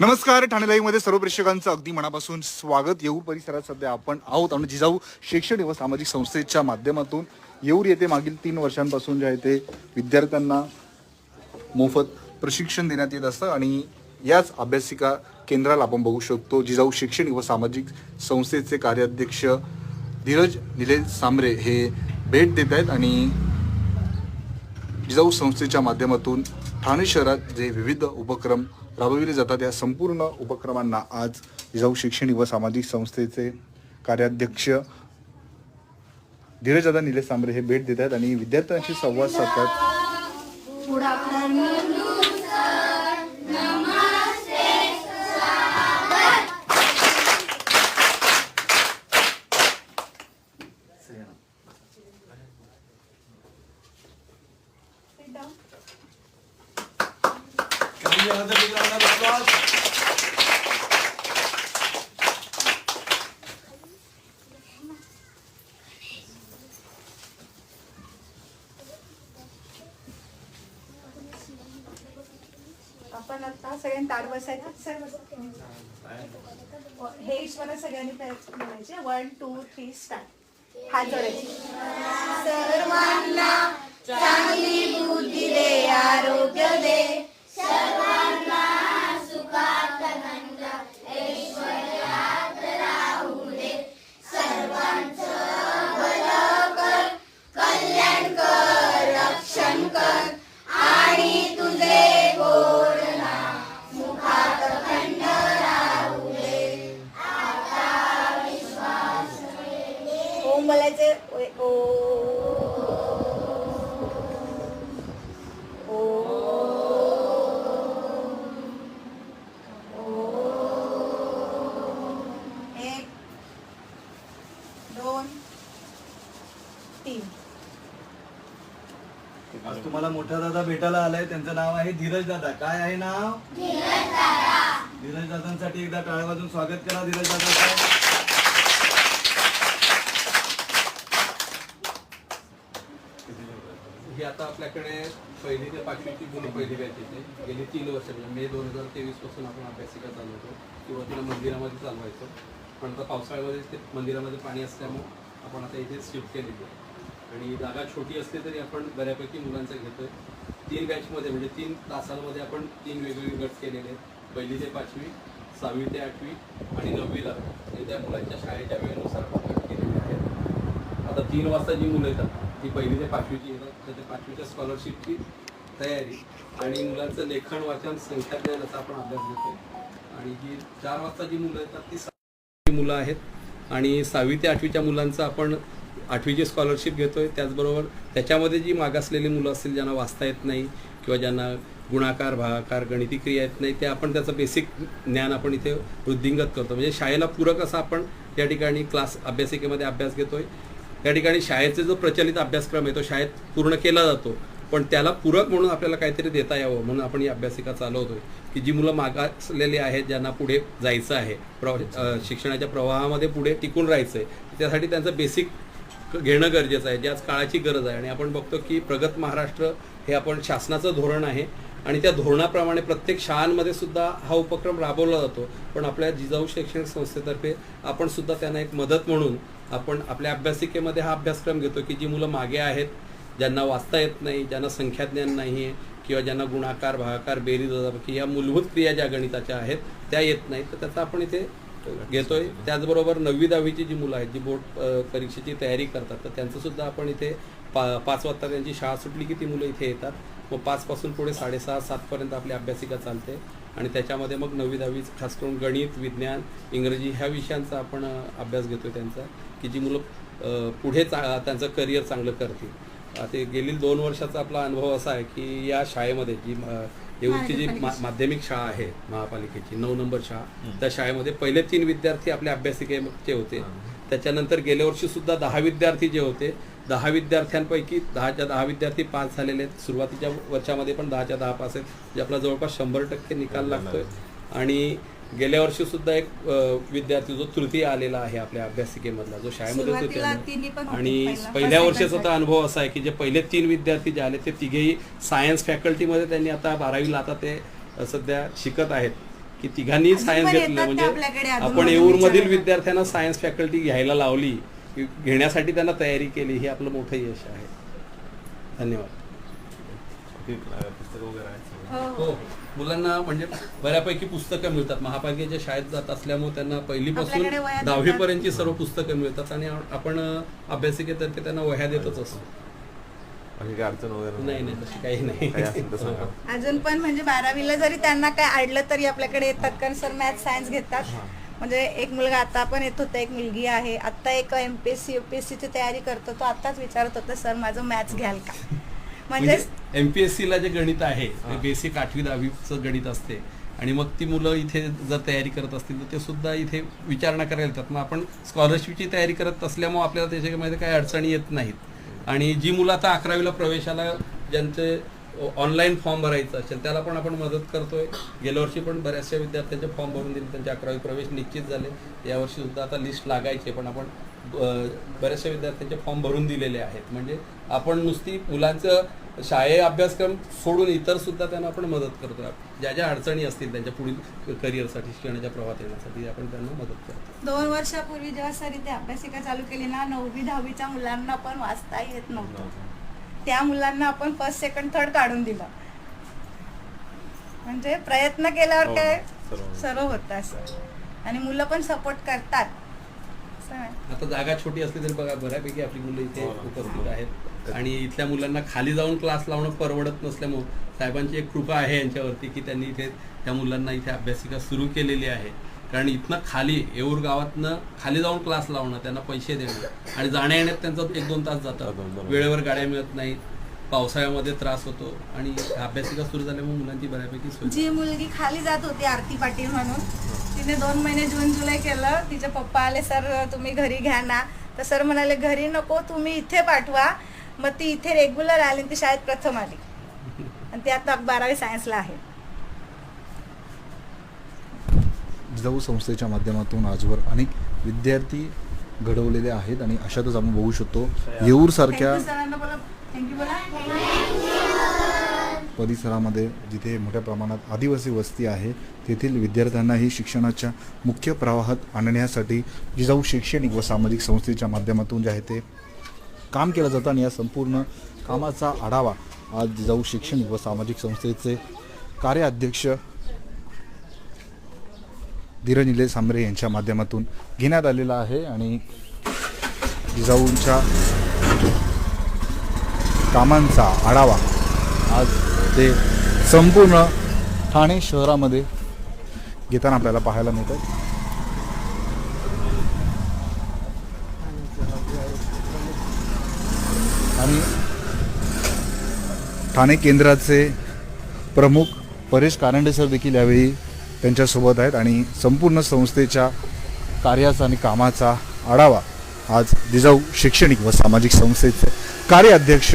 नमस्कार ठाणे लाईव्ह सर्व प्रेक्षकांचं अगदी मनापासून स्वागत. येऊर परिसरात सध्या आपण आहोत आणि जिजाऊ शैक्षणिक व सामाजिक संस्थेच्या माध्यमातून येऊर येथे मागील तीन वर्षांपासून जे आहे ते विद्यार्थ्यांना मोफत प्रशिक्षण देण्यात येत असतं आणि याच अभ्यासिका केंद्राला आपण बघू शकतो. जिजाऊ शैक्षणिक व सामाजिक संस्थेचे कार्याध्यक्ष धीरज निलेश सांबरे हे भेट देत आहेत आणि जिजाऊ संस्थेच्या माध्यमातून ठाणे शहरात जे विविध उपक्रम राबविले जातात. या संपूर्ण उपक्रमांना आज जिजाऊ शैक्षणिक व सामाजिक संस्थेचे कार्याध्यक्ष धीरजदा निलेश सांबरे हे भेट देत आहेत आणि विद्यार्थ्यांशी संवाद साधतात. आपण आता सगळ्यांनी ताट बसायचं. सर हे ईश्वर सगळ्यांनी म्हणायचे वन टू थ्री स्टार्ट हात जोडायचे. सर्वांना चांगली बुद्धी दे आरोग्य दे. ओम बोलायचे. ओय- ओ. ओ. एक दोन तीन. आज तुम्हाला मोठा दादा भेटायला आलाय. त्यांचं नाव आहे धीरज दादा. काय आहे नाव? धीरज दादांसाठी एकदा टाळ्या वाजून स्वागत करा धीरज दादाचं. ही आता आपल्याकडे पहिली ते पाचवीची मुलं पहिली बॅच येते. गेली तीन वर्ष म्हणजे मे दोन हजार तेवीसपासून आपण अभ्यासिका चालवतो. सुरुवातीला मंदिरामध्ये चालवायचो. पण आता पावसाळ्यामध्ये ते मंदिरामध्ये पाणी असल्यामुळं आपण आता इथे शिफ्ट केलेली आहे. आणि जागा छोटी असली तरी आपण बऱ्यापैकी मुलांचं आहे तीन बॅचमध्ये म्हणजे तीन तासांमध्ये आपण तीन वेगवेगळे गट केलेले आहेत. पहिली ते पाचवी सहावी ते आठवी आणि नववीला. हे त्या मुलांच्या शाळेच्या वेळेनुसार आपण गट केलेले आहेत. आता तीन वाजता जी मुलं येतात ती पहिली ते पाचवीची येतात तर ते पाचवीच्या स्कॉलरशिपची तयारी आणि मुलांचं लेखन वाचन संख्या ज्ञानाचा आपण अभ्यास घेतो आणि जी चार वाजता जी मुलं येतात ती सहावी मुलं आहेत. आणि सहावी ते आठवीच्या मुलांचं आपण आठवीची स्कॉलरशिप घेतोय त्याचबरोबर त्याच्यामध्ये जी मागासलेली मुलं असतील ज्यांना वाचता येत नाही किंवा ज्यांना गुणाकार भागाकार गणिती क्रिया येत नाही ते आपण त्याचं बेसिक ज्ञान आपण इथे वृद्धिंगत करतो. म्हणजे शाळेला पूरक असा आपण या ठिकाणी क्लास अभ्यासिकेमध्ये अभ्यास घेतोय. या ठिकाणी शाळेचे जो प्रचलित अभ्यासक्रम आहे तो शाळेत पूर्ण केला जातो. पण त्याला पूरक म्हणून आपल्याला काहीतरी देता यावं म्हणून आपण ही अभ्यासिका चालवतोय. की जी मुलं मागासलेली आहेत ज्यांना पुढे जायचं आहे प्र शिक्षणाच्या प्रवाहामध्ये पुढे टिकून राहायचं आहे त्यासाठी त्यांचं बेसिक घेणं गरजेचं आहे ज्याच आज काळाची गरज आहे. आणि आपण बघतो की प्रगत महाराष्ट्र हे आपण शासनाचं धोरण आहे. आणि त्या धोरणाप्रमाणे प्रत्येक शाळांमध्ये सुद्धा हा उपक्रम राबवला जातो. पण आपल्या जिजाऊ शैक्षणिक संस्थेतर्फे आपण सुद्धा त्यांना एक मदत म्हणून आपण आपल्या अभ्यासिकेमध्ये हा अभ्यासक्रम घेतो की जी मुलं मागे आहेत ज्यांना वाचता येत नाही ज्यांना संख्याज्ञान नाही आहे किंवा ज्यांना गुणाकार भागाकार बेरीज की या मूलभूत क्रिया ज्या गणिताच्या आहेत त्या येत नाहीत तर त्याचा आपण इथे घेतोय. त्याचबरोबर नववी दहावीची जी मुलं आहेत जी बोर्ड परीक्षेची तयारी करतात तर त्यांचं सुद्धा आपण इथे पा पाच वाजता त्यांची शाळा सुटली की ती मुलं इथे येतात. मग पाचपासून पुढे साडेसहा सातपर्यंत आपली अभ्यासिका चालते. आणि त्याच्यामध्ये मग नववी दहावी खास करून गणित विज्ञान इंग्रजी ह्या विषयांचा आपण अभ्यास घेतोय त्यांचा की जी मुलं पुढे चा त्यांचं करिअर चांगलं करतील. ते गेली दोन वर्षाचा आपला अनुभव असा आहे की या शाळेमध्ये जी येऊरची जी मा- माध्यमिक शाळा आहे महापालिकेची नऊ नंबर शाळा त्या शाळेमध्ये पहिले तीन विद्यार्थी आपल्या अभ्यासिकेचे होते. त्याच्यानंतर गेल्या वर्षी सुद्धा दहा विद्यार्थी जे होते दहा विद्यार्थ्यांपैकी दहाच्या दहा विद्यार्थी पास झालेले आहेत. सुरुवातीच्या वर्षामध्ये पण दहाच्या दहा पास आहेत म्हणजे आपला जवळपास शंभर टक्के निकाल लागतोय. आणि गेल्या वर्षी सुद्धा एक विद्यार्थी जो तृतीय आलेला आहे आपल्या अभ्यासिकेमधला जो शाळेमध्ये होते आणि पहिला. पहिल्या वर्षाचा अनुभव असा आहे की जे पहिले तीन विद्यार्थी जे आले ते तिघेही सायन्स फॅकल्टीमध्ये त्यांनी आता बारावीला आता ते सध्या शिकत आहेत. की तिघांनी सायन्स घेतलं म्हणजे आपल्याकडे अजून आपण मला येऊर मधील विचारायला. विद्यार्थ्यांना सायन्स फॅकल्टी घ्यायला लावली की घेण्यासाठी त्यांना तयारी केली हे आपलं मोठं यश आहे. धन्यवाद. आहेत हो हो. मुलांना म्हणजे बऱ्यापैकी पुस्तकं मिळतात. महापालिकेच्या शाळेत जात असल्यामुळे त्यांना पहिलीपासून दहावीपर्यंतची सर्व पुस्तकं मिळतात आणि आपण अभ्यासिकेतर्फे त्यांना वह्या देतच असतो. अजून पण म्हणजे बारावीला जरी त्यांना काय अडलं तरी आपल्याकडे येतात कारण सर मॅथ सायन्स घेतात. म्हणजे एक मुलगा आता पण येत होता एक मुलगी आहे. आता एक एमपीएससी युपीएससी ची तयारी करतो तो आताच विचारत होता सर माझं मॅथ्स घ्याल का? म्हणजे म्हणजे एमपीएससी ला जे गणित आहे ते बेसिक आठवी दहावीचं गणित असते. आणि मग ती मुलं इथे जर तयारी करत असतील तर ते सुद्धा इथे विचारणा करायला येतात. मग आपण स्कॉलरशिपची तयारी करत असल्यामुळे आपल्याला त्याच्यामध्ये काही अडचणी येत नाहीत. आणि जी मुलं आता अकरावीला प्रवेशाला ज्यांचे ऑनलाईन फॉर्म भरायचं असेल त्याला पण आपण मदत करतोय. गेल्या वर्षी पण बऱ्याचशा विद्यार्थ्यांचे फॉर्म भरून दिले त्यांचे अकरावी प्रवेश निश्चित झाले. यावर्षी सुद्धा आता लिस्ट लागायचे पण आपण बऱ्याचशा विद्यार्थ्यांचे फॉर्म भरून दिलेले आहेत. म्हणजे आपण नुसती मुलांचं शाळे अभ्यासक्रम सोडून इतर सुद्धा त्यांना आपण मदत करतो ज्या ज्या अडचणी असतील त्यांच्या पुढील करिअरसाठी शिक्षणाच्या प्रवाहात येण्यासाठी आपण त्यांना मदत करतो दोन वर्षापूर्वी जेव्हा सर इथे अभ्यासिका चालू केली ना नववी दहावीच्या मुलांना पण वाचता येत नव्हतं. त्या मुलांना आपण फर्स्ट सेकंड थर्ड काढून दिलं. म्हणजे प्रयत्न केल्यावर हो, काय? सर्व. होतं. असं. आणि मुलं पण सपोर्ट करतात. आता जागा छोटी असली तरी बघा बऱ्यापैकी आपली मुलं इथे हो ना. उपस्थित आहेत. आणि इथल्या मुलांना खाली जाऊन क्लास लावणं परवडत नसल्यामुळं साहेबांची एक कृपा आहे यांच्यावरती की त्यांनी इथे त्या मुलांना इथे अभ्यासिका सुरू केलेली आहे. कारण इथनं खाली येऊर गावातनं खाली जाऊन क्लास लावणं त्यांना पैसे देणं आणि जाण्या येण्यात त्यांचा एक दोन तास जातात. वेळेवर गाड्या मिळत नाहीत पावसाळ्यामध्ये त्रास होतो आणि अभ्यासिका सुरू झाल्यामुळे मुलांची बऱ्यापैकी सोय जी मुलगी खाली जात होती आरती पाटील म्हणून. तिने दोन महिने जून जुलै केलं. तिचे पप्पा आले सर तुम्ही घरी घ्या ना. तर सर म्हणाले घरी नको तुम्ही इथे पाठवा. मग ती इथे रेग्युलर आली आणि ती शाळेत प्रथम आली. आणि ती आता बारावी सायन्सला आहे. जिजाऊ संस्थेच्या माध्यमातून आजवर अनेक विद्यार्थी घडवलेले आहेत आणि अशातच आपण बघू शकतो येऊर सारख्या थँक्यू सरांना बोला. थँक्यू बोला. परिसरामध्ये जिथे मोठ्या प्रमाणात आदिवासी वस्ती आहे तेथील विद्यार्थ्यांनाही शिक्षणाच्या मुख्य प्रवाहात आणण्यासाठी जिजाऊ शैक्षणिक व सामाजिक संस्थेच्या माध्यमातून जे आहे ते काम केलं जातं आणि या संपूर्ण कामाचा आढावा आज जिजाऊ शैक्षणिक व सामाजिक संस्थेचे कार्याध्यक्ष धीरज निले सांबरे यांच्या माध्यमातून घेण्यात आलेला आहे आणि जिजाऊंच्या कामांचा आढावा आज ते संपूर्ण ठाणे शहरामध्ये घेताना आपल्याला पाहायला मिळतं आणि ठाणे केंद्राचे प्रमुख परेश कारंडे सर देखील यावेळी त्यांच्यासोबत आहेत आणि संपूर्ण संस्थेच्या कार्याचा आणि कामाचा आढावा आज जिजाऊ शैक्षणिक व सामाजिक संस्थेचे कार्याध्यक्ष